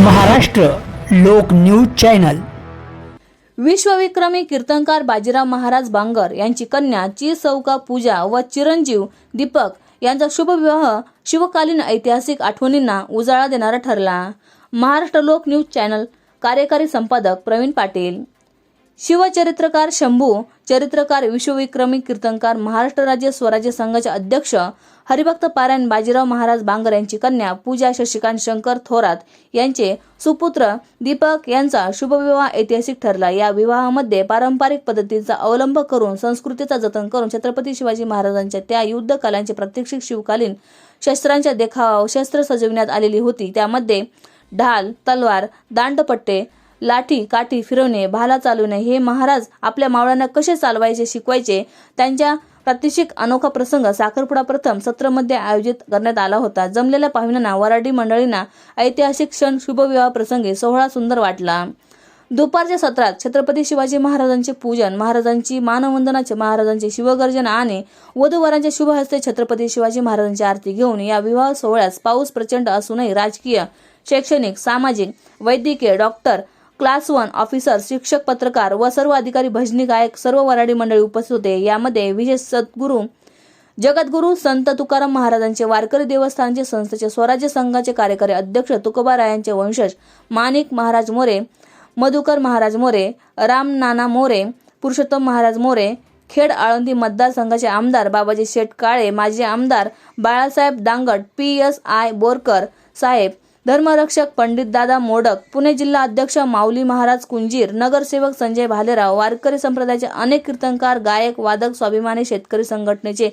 महाराष्ट्र लोक news channel. विश्वविक्रमी कीर्तनकार बाजीराव महाराज बांगर यांची कन्या ची सौका पूजा व चिरंजीव दीपक यांचा शुभविवाह शिवकालीन ऐतिहासिक आठवणींना उजाळा देणारा ठरला. महाराष्ट्र लोक न्यूज चॅनल कार्यकारी संपादक प्रवीण पाटील. शिवचरित्रकार शंभू चरित्रकार विश्वविक्रमी कीर्तनकार महाराष्ट्र राज्य स्वराज्य संघाचे अध्यक्ष हरिभक्त पारायण बाजीराव महाराज बांगर यांची कन्या पूजा शशिकांत शंकर थोरात यांचे सुपुत्र दीपक यांचा शुभविवाह ऐतिहासिक ठरला. या विवाहामध्ये पारंपरिक पद्धतीचा अवलंब करून संस्कृतीचा जतन करून छत्रपती शिवाजी महाराजांच्या त्या युद्ध कलांचे प्रात्यक्षिक शिवकालीन शस्त्रांच्या देखावा शस्त्र सजविण्यात आलेली होती. त्यामध्ये ढाल तलवार दांडपट्टे लाठी काठी फिरवणे भाला चालवणे हे महाराज आपल्या मावळ्यांना कसे चालवायचे शिकवायचे? त्यांच्या प्रात्यक्षिक अनोखा प्रसंग साखरपुडा प्रथम सत्रमध्ये आयोजित करण्यात आला होता. जमलेल्या पाहुण्यांना वराडी मंडळींना ऐतिहासिक क्षण शुभविवाह प्रसंगी सोहळा सुंदर वाटला. दुपारच्या सत्रात छत्रपती शिवाजी महाराजांचे पूजन महाराजांची मानवंदनाचे महाराजांची शिवगर्जना आणि वधूवरांच्या शुभ हस्ते छत्रपती शिवाजी महाराजांची आरती घेऊन या विवाह सोहळ्यास पाऊस प्रचंड असूनही राजकीय शैक्षणिक सामाजिक वैद्यकीय डॉक्टर क्लास वन ऑफिसर शिक्षक पत्रकार व सर्व अधिकारी भजनी गायक सर्व वराडी मंडळी उपस्थित होते. यामध्ये विशेष सद्गुरू जगद्गुरू संत तुकाराम महाराजांचे वारकरी देवस्थानचे संस्थेचे स्वराज्य संघाचे कार्यकारी अध्यक्ष तुकोबारायांचे वंशज माणिक महाराज मोरे मधुकर महाराज मोरे राम नाना मोरे पुरुषोत्तम महाराज मोरे खेड आळंदी मतदारसंघाचे आमदार बाबाजी शेठ काळे माजी आमदार Balasaheb Dangat P S I Borkar saheb धर्मरक्षक Pandit Dada Modak Pune जिल्हा अध्यक्ष माऊली महाराज कुंजीर नगरसेवक संजय भालेराव वारकरी संप्रदायाचे अनेक कीर्तनकार गायक वादक स्वाभिमानी शेतकरी संघटनेचे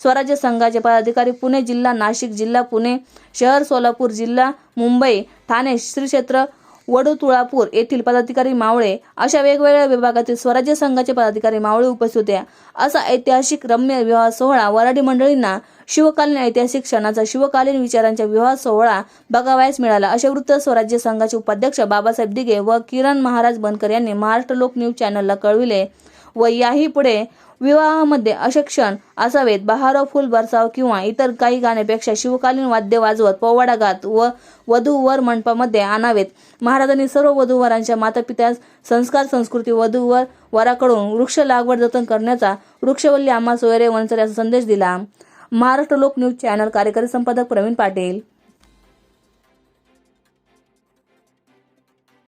स्वराज्य संघाचे पदाधिकारी पुणे जिल्हा नाशिक जिल्हा पुणे शहर सोलापूर जिल्हा मुंबई ठाणे श्री क्षेत्र वडुतुळापूर येथील पदाधिकारी मावळे अशा वेगवेगळ्या विभागातील स्वराज्य संघाचे पदाधिकारी मावळे उपस्थित होते. असा ऐतिहासिक रम्य विवाह सोहळा वराडी मंडळींना शिवकालीन ऐतिहासिक क्षणाचा शिवकालीन विचारांच्या विवाह सोहळा बघावयास मिळाला. असे वृत्त स्वराज्य संघाचे उपाध्यक्ष बाबासाहेब दिघे व किरण महाराज बनकर यांनी महाराष्ट्र लोक न्यूज चॅनलला कळविले व याही पुढे विवाहामध्ये असे क्षण असावेत. बहारो फुल बरसाव किंवा इतर काही गाण्यापेक्षा शिवकालीन वाद्य वाजवत पोवाडा गात व वधू वर मंडपामध्ये आणावेत. महाराजांनी सर्व वधूवरांच्या मातापित्यास संस्कार संस्कृती वधूवर वराकडून वृक्ष लागवड जतन करण्याचा वृक्षवल्ली आम्हा सोयरे वनसर याचा संदेश दिला. महाराष्ट्र लोक न्यूज चॅनल कार्यकारी संपादक प्रवीण पाटील